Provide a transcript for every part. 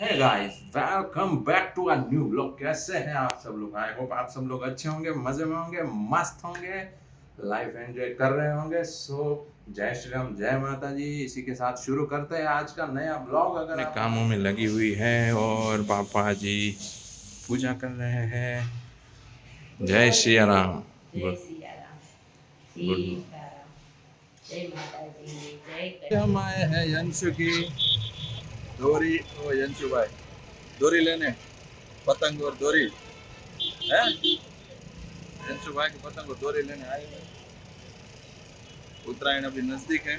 Hi guys welcome back to a new blog कैसे हैं आप सब लोग? आई होप आप सब लोग अच्छे होंगे मज़े में होंगे मस्त होंगे लाइफ एंजॉय कर रहे होंगे। सो जय श्री राम जय माता जी इसी के साथ शुरू करते हैं आज का नया ब्लॉग अगर आप... कामों में लगी हुई है और पापा जी पूजा कर रहे हैं। जय श्री राम। गुड हम आए हैं यंश की। डोरी, ओ यंशु भाई डोरी लेने, पतंग और डोरी। है? यंशु भाई की पतंग और डोरी लेने आए हैं उत्तरायण अभी नज़दीक है,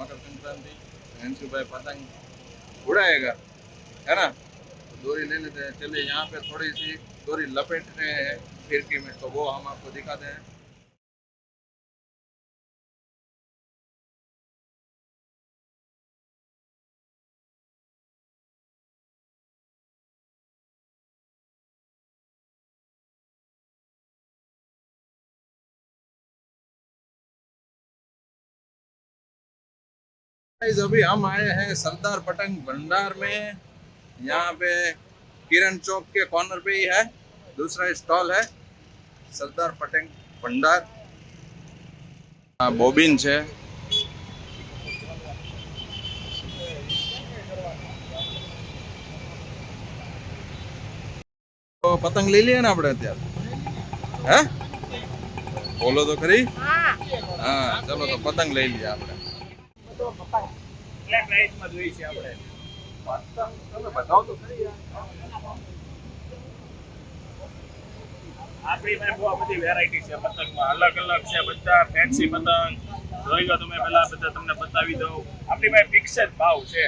मकर संक्रांति यंशु भाई पतंग उड़ाएगा। है ना? तो डोरी ले लेते हैं, चलिए यहाँ पे थोड़ी सी डोरी लपेट रहे हैं खिड़की में तो वो हम आपको दिखाते हैं अभी हम आए हैं सरदार पतंग भंडार में यहाँ पे किरण चौक के कॉर्नर पे ही है दूसरा स्टॉल है સરદાર પટેંગ ભંડાર આ બોબિન છે તો પતંગ લઈ લઈએ ને આપણે અત્યારે હે બોલો તો ખરી હા ચલો તો પતંગ લઈ લઈએ આપણે છે આપણે. પતંગ તમે બતાવો તો ખરી આપણી પાસે બહુ બધી વેરાયટી છે પતંગમાં અલગ અલગ છે બધા ફેન્સી પતંગ. જોઈ લો તમે પેલા બધા તમને બતાવી દઉં. આપણી પાસે ફિક્સ જ ભાવ છે.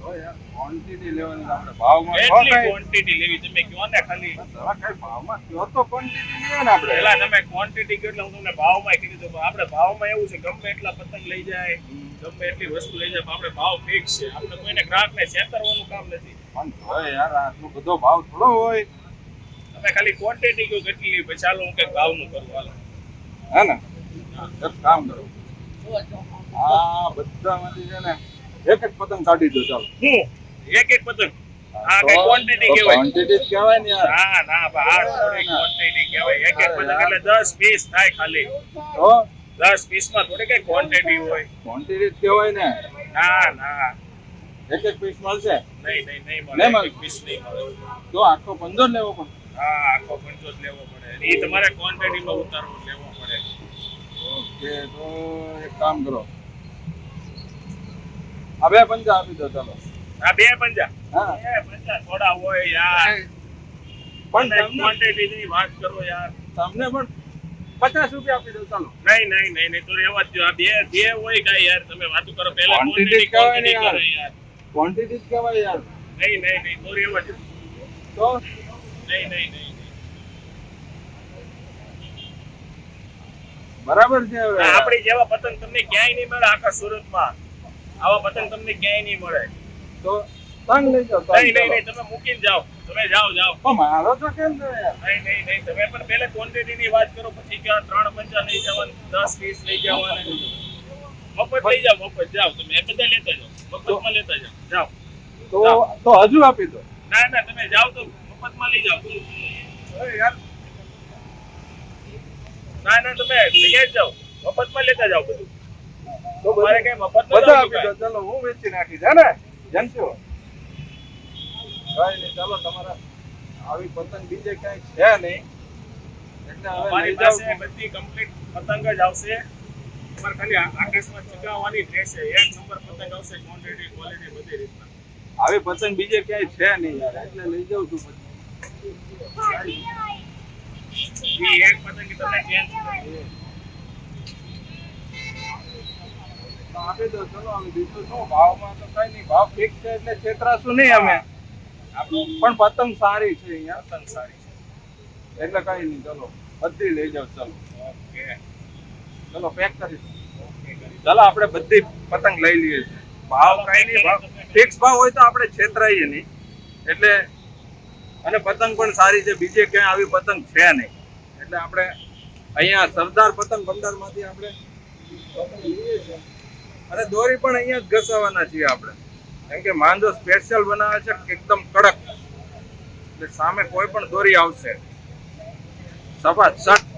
ક્વોન્ટિટી લેવાની આપણે ભાવમાં તો ક્વોન્ટિટી લેવી તમે કયો ને ખાલી. દવા કાંઈ ભાવમાં કયો તો ક્વોન્ટિટી લઈએ ને આપણે? પહેલા તમે ક્વોન્ટિટી કયો હું તમને ભાવમાં કીધું હતું. પણ આપણે ભાવમાં એવું છે ગમે એટલા પતંગ લઈ જાય ગમે એટલી વસ્તુ લઈ જાય આપણે ભાવ ફિક્સ છે. આપણે કોઈને ગ્રાહકને છેતરવાનું કામ નથી. પણ જો યાર આટલો બધો ભાવ થોડો હોય. તમે ખાલી ક્વોન્ટિટી કયો કેટલી લેવી પછી ચાલો હું કંઈક ભાવનું કરું હાલો. હે ને? એક કામ કરો. આ બધામાંથી છે ને એક એક પતંગ કાઢી દો ચાલો. હું એક એક પતંગ. આ કઈ ક્વોન્ટિટી કહેવાય? ક્વોન્ટિટી કહેવાય ને યાર. ના ના આ થોડી ક્વોન્ટિટી કહેવાય. એક એક પતંગ એટલે થાય ખાલી. તો? માં થોડી કઈ ક્વોન્ટિટી હોય? ક્વોન્ટિટી કહેવાય ને. ના ના. એક એક પીસ મળશે? નહીં નહીં નહીં મળે. એક પીસ નહીં મળે. તો આખો પંદર લેવો પડે. હા આખો પંચો લેવો પડે. એ તમારે ક્વોન્ટિટી માં ઉતારવો લેવો પડે. ઓકે તો એક કામ કરો. આ બે પંજા આપી દો ચાલો આ બે પંજા? હા. બે પંજા થોડા હોય યાર. પણ ક્વોન્ટિટી ની વાત કરો યાર. તમને પણ પચાસ રૂપિયા આપી દો ચાલો. નહીં નહીં નહીં નહીં તો રહેવા જ આ બે બે હોય કાંઈ યાર. તમે વાતો કરો. પહેલા ક્વોન્ટિટી કહેવાય ને યાર. કરો યાર. ક્વોન્ટિટી જ કહેવાય યાર. નહીં નહીં નહીં તો રહેવા જ તો નહીં નહીં નહીં નહીં. બરાબર છે આપણી જેવા પતંગ તમને ક્યાંય નહીં મળે આખા સુરતમાં. આવા પતંગ તમને ક્યાંય નહીં મળે. તો તંગ લઈ જાઓ નહીં નહીં નહીં તમે મૂકીને જાઓ. તમે જાઓ જાઓ. પણ મારો તો કેમ નહીં નહીં નહીં તમે પણ પહેલે ક્વોન્ટિટી ની વાત કરો પછી કે ત્રણ પંચા લઈ જવાનું દસ પીસ લઈ જવાના. મફત લઈ જાઓ મફત જાઓ. તમે એ બધા લેતા જાઓ. મફતમાં લેતા જાઓ. જાઓ. તો તો હજુ આપી દો. ના ના તમે જાઓ તો મફતમાં લઈ જાઓ. યાર. ના ના તમે લઈ જ જાઓ. મફતમાં લેતા જાઓ બધું. તો તમારે કઈ મફત બધા આપી દો. ચાલો હું વેચી નાખીશ હે ને? જનશો કઈ નહીં ચાલો તમારા આવી પતંગ બીજે ક્યાંય છે નહીં. એટલે હવે મારી લઈ પાસે બધી કમ્પ્લીટ પતંગ જ આવશે. તમારે ખાલી આ- આકાશમાં ચગાવવાની રહેશે. એક નંબર પતંગ આવશે ક્વોન્ટિટી ક્વોલિટી બધી રીતના. આવી પતંગ બીજે ક્યાંય છે નહીં યાર. એટલે લઈ જાઉં છું પછી. એક પતંગ તમને ચેન્જ તો આપી દો ચલો હવે બીજું શું? ભાવમાં તો કઈ નહીં ભાવ ફિક્સ છે એટલે છેતરાશું નહીં અમે. પણ પતંગ સારી છે અહીંયા. પતંગ સારી છે. એટલે કઈ નહીં ચલો બધી લઈ જાઓ ચલો. ઓકે. ચલો પેક કરી દો. ઓકે કરી ચાલો આપણે બધી પતંગ લઈ લઈએ છીએ. ભાવ કઈ નહીં ભાવ ફિક્સ ભાવ હોય તો આપણે છેતરાઈએ નહીં. એટલે અને પતંગ પણ સારી છે બીજે ક્યાંય આવી પતંગ છે નહીં. એટલે આપણે અહીંયા સરદાર પતંગ ભંડારમાંથી આપણે પતંગ લઈએ છીએ. અને દોરી પણ અહીંયા જ ઘસાવાના છીએ આપણે. કેમ કે માંજો સ્પેશિયલ બનાવે છે, એકદમ કડક. એટલે સામે કોઈ પણ દોરી આવશે. સફા સટ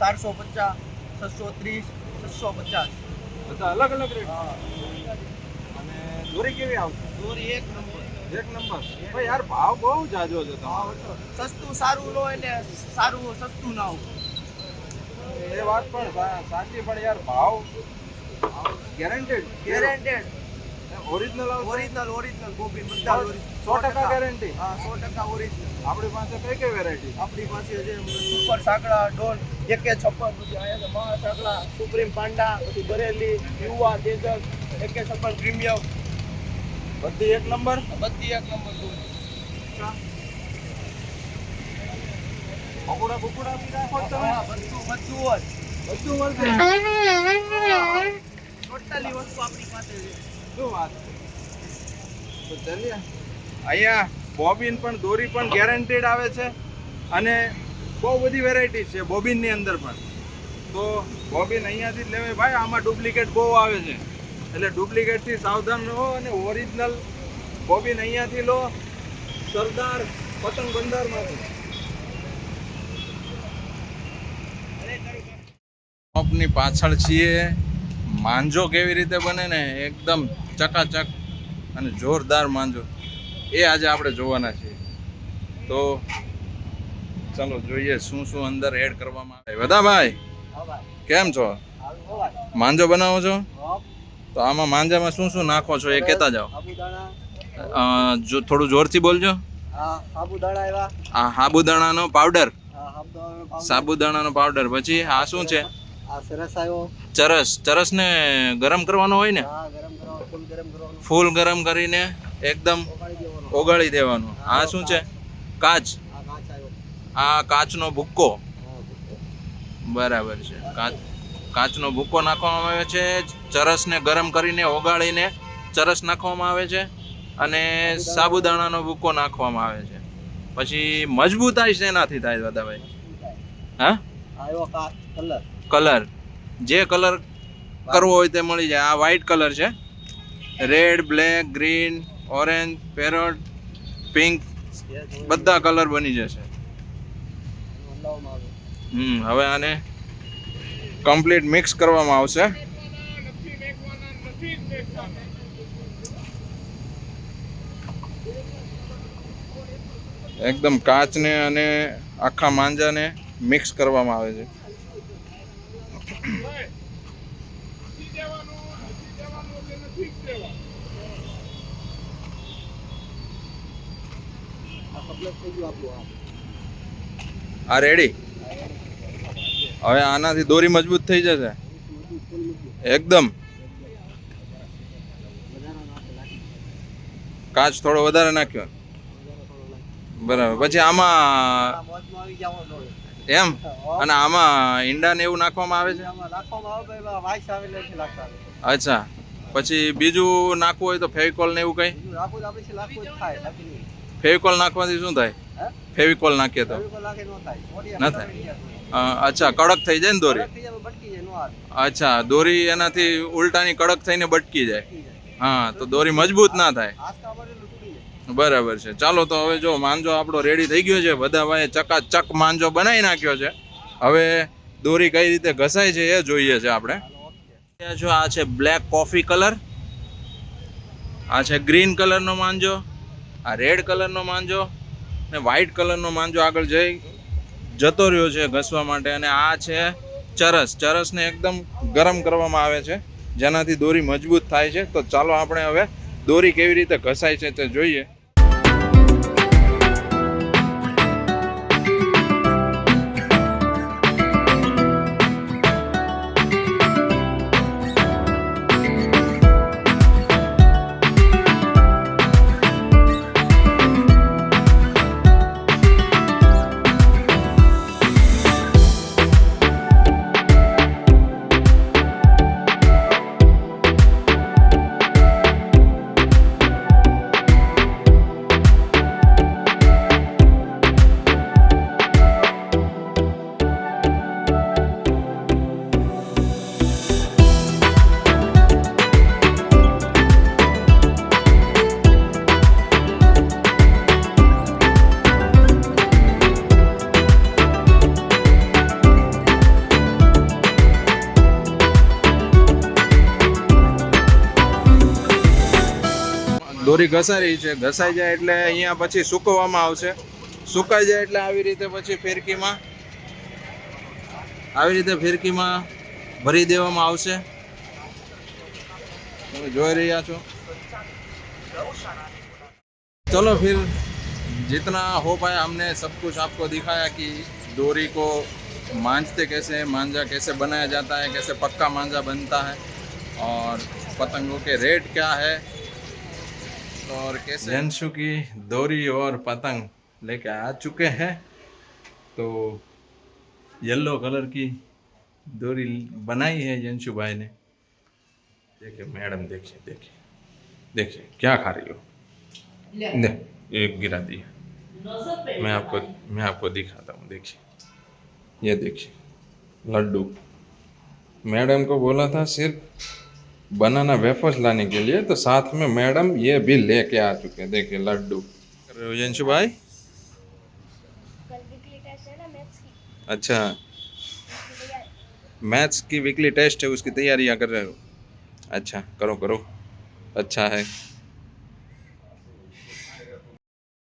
ચારસો પચાસ છસો ત્રીસ છસો પચાસ. બધા અલગ અલગ રેટ અને દોરી કેવી આવશે? દોરી એક નંબર. એક નંબર. ભાઈ યાર ભાવ બહુ જાજો છે તમારો. સસ્તું સારું લો એટલે સારું સસ્તું ના હોય. એ વાત પણ સાચી પણ યાર ભાવ guaranteed guaranteed original original original ગોપી બધા original. સો ટકા ગેરંટી હા સો ટકા ઓરિજિનલ આપણી પાસે કઈ કઈ વેરાયટી આપણી પાસે છે સુપર સાંકડા ડોલ એકે છપ્પન પછી આયા મહા સાંકળા સુપ્રીમ પાંડા પછી બરેલી યુવા તેજસ એકે છપ્પન પ્રીમિયમ. બધી એક નંબર? બધી એક નંબર દોરી પકોડા બકોડા બી રાખો તમે. બધું બધું હોય. બધું ટોટલી વસ્તુ આપણી પાસે છે. શું વાત છે? તો ચાલીએ. અહીંયા બોબિન પણ, દોરી પણ ગેરંટીડ આવે છે અને બહુ બધી વેરાયટી છે બોબિનની અંદર પણ. તો બોબિન અહીંયાથી જ લેવાય. ભાઈ, આમાં ડુપ્લિકેટ બહુ આવે છે. એટલે ડુપ્લિકેટથી સાવધાન રહો અને ઓરિજિનલ બોબિન અહીંયાથી લો. સરદાર પતંગ બંદરમાંથી શોપની પાછળ છીએ. માંજો કેવી રીતે બને ને? એકદમ ચકાચક અને જોરદાર માંજો. એ આજે આપણે જોવાના છીએ. તો ચાલો જોઈએ શું શું અંદર એડ કરવામાં આવે. વધાભાઈ કેમ છો? માંજો બનાવો છો? તો આમાં માંજામાં શું શું નાખો છો એ કહેતા જાઓ. જો થોડું જોરથી બોલજો. આ સાબુદાણાનો પાવડર સાબુદાણાનો પાવડર પછી આ શું છે? ચરસ. ચરસ ચરસને ગરમ કરવાનો હોય ને? ફૂલ ગરમ કરીને એકદમ ઓગાળી દેવાનું. આ શું છે? કાચ. આ કાચનો ભૂક્કો. ભૂકો. બરાબર છે. કાચ કાચનો ભૂક્કો નાખવામાં આવે છે, ચરસને ગરમ કરીને ઓગાળીને ચરસ નાખવામાં આવે છે અને સાબુદાણાનો ભૂક્કો નાખવામાં આવે છે. પછી મજબૂતાઈ શેનાથી થાય દાદાભાઈ? હા? કલર. જે કલર કરવો હોય તે મળી જાય. આ વ્હાઇટ કલર છે. Red black green orange, parrot, pink, બધા કલર બની જશે. હમ, હવે આને કમ્પ્લીટ મિક્સ કરવામાં આવશે. એકદમ કાચને અને આખા માંજાને મિક્સ કરવામાં આવે છે આ કમ્પ્લીટ આ રેડી હવે આનાથી દોરી મજબૂત થઈ જશે. એકદમ. કાચ થોડો વધારે નાખ્યો. બરાબર. પછી આમાં એમ? અને આમાં ઈંડા ને એવું નાખવામાં આવે છે? અચ્છા. પછી બીજું નાખવું હોય તો ફેવિકોલ ને એવું કઈ? ફેવિકોલ નાખવાથી શું થાય? ફેવિકોલ નાખીએ તો. ના થાય. અચ્છા કડક થઈ જાય ને દોરી? અચ્છા દોરી એનાથી ઉલટાની કડક થઈને બટકી જાય. હા તો દોરી મજબૂત ના થાય. બરાબર છે. ચાલો તો હવે જો માંજો આપણો રેડી થઈ ગયો છે. બધા ભાઈ ચકાચક માંજો બનાવી નાખ્યો છે. હવે દોરી કઈ રીતે ઘસાય છે એ જોઈએ છે આપણે. જો આ છે બ્લેક કોફી કલર આ છે ગ્રીન કલરનો માંજો. આ રેડ કલરનો માંજો ને વ્હાઈટ કલરનો માંજો આગળ જઈ જતો રહ્યો છે ઘસવા માટે અને આ છે ચરસ. ચરસને એકદમ ગરમ કરવામાં આવે છે. જેનાથી દોરી મજબૂત થાય છે. તો ચાલો આપણે હવે દોરી કેવી રીતે ઘસાય છે તે જોઈએ. દોરી ઘસાઈ રહી છે ઘસાઈ જાય એટલે અહીંયા પછી સૂકવવામાં આવશે સુકાઈ જાય એટલે આવી રીતે પછી ફિરકીમાં આવી રીતે ફિરકીમાં ભરી દેવામાં આવશે તમે જોઈ રહ્યા છો चलो फिर जितना हो पाया हमने सब कुछ आपको दिखाया कि डोरी को मांझते कैसे हैं मांझा कैसे बनाया जाता है कैसे पक्का मांझा बनता है और पतंगों के रेट क्या है और कैसे? जंशु की डोरी और पतंग लेके आ चुके हैं। तो येलो कलर की डोरी बनाई है जंशु भाई ने। देखिए मैडम देखिए देखिए देखिए क्या खा रही हो? ने एक गिरा दिया मैं आपको मैं आपको दिखाता हूँ देखिए। ये देखिए लड्डू। मैडम को बोला था सिर्फ़ बनाना वेफर्स लाने के लिए तो साथ में मैडम ये भी लेके आ चुके हैं। देखिए, लड्डू। हो भाई? अच्छा। मैथ्स की वीकली टेस्ट है, उसकी तैयारियाँ कर रहे हो? अच्छा करो करो। अच्छा है।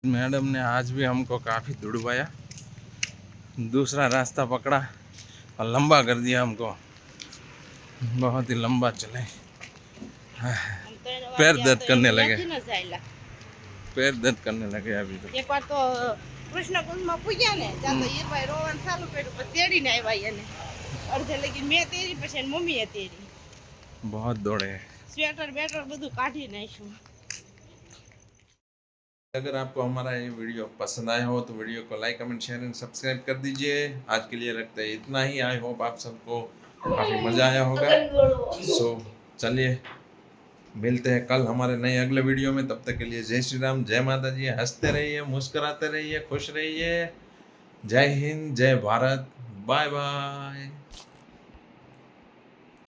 मैडम ने आज भी हमको काफ़ी दुड़वाया। दूसरा रास्ता पकड़ा और लंबा कर दिया हमको। बहुत ही लंबा चले। पैर दर्द करने लगे पैर दर्द करने लगे अभी तो એકવાર તો કૃષ્ણકુંજમાં પૂગ્યા ને ત્યાં તો હીરભાઈ રોવાનું ચાલુ કર્યું પછી તેડીને આવ્યા એને અડધે લગી મેં તેરી પછી એની મમ્મીએ તેરી बहुत दौड़े हैं સ્વેટર બેટર બધું કાઢી નાખ્યું अगर आपको हमारा ये वीडियो पसंद आया हो तो वीडियो को like comment share and subscribe कर दीजिए आज के लिए रखते हैं इतना ही आई होप आप सबको काफ़ी मज़ा आया होगा सो चलिए मिलते हैं कल हमारे नए अगले वीडियो में। तब तक के लिए जय श्री राम, जय माता जी हँसते रहिए, मुस्कराते रहिए, खुश रहिए। जय हिंद, जय भारत, बाय बाय।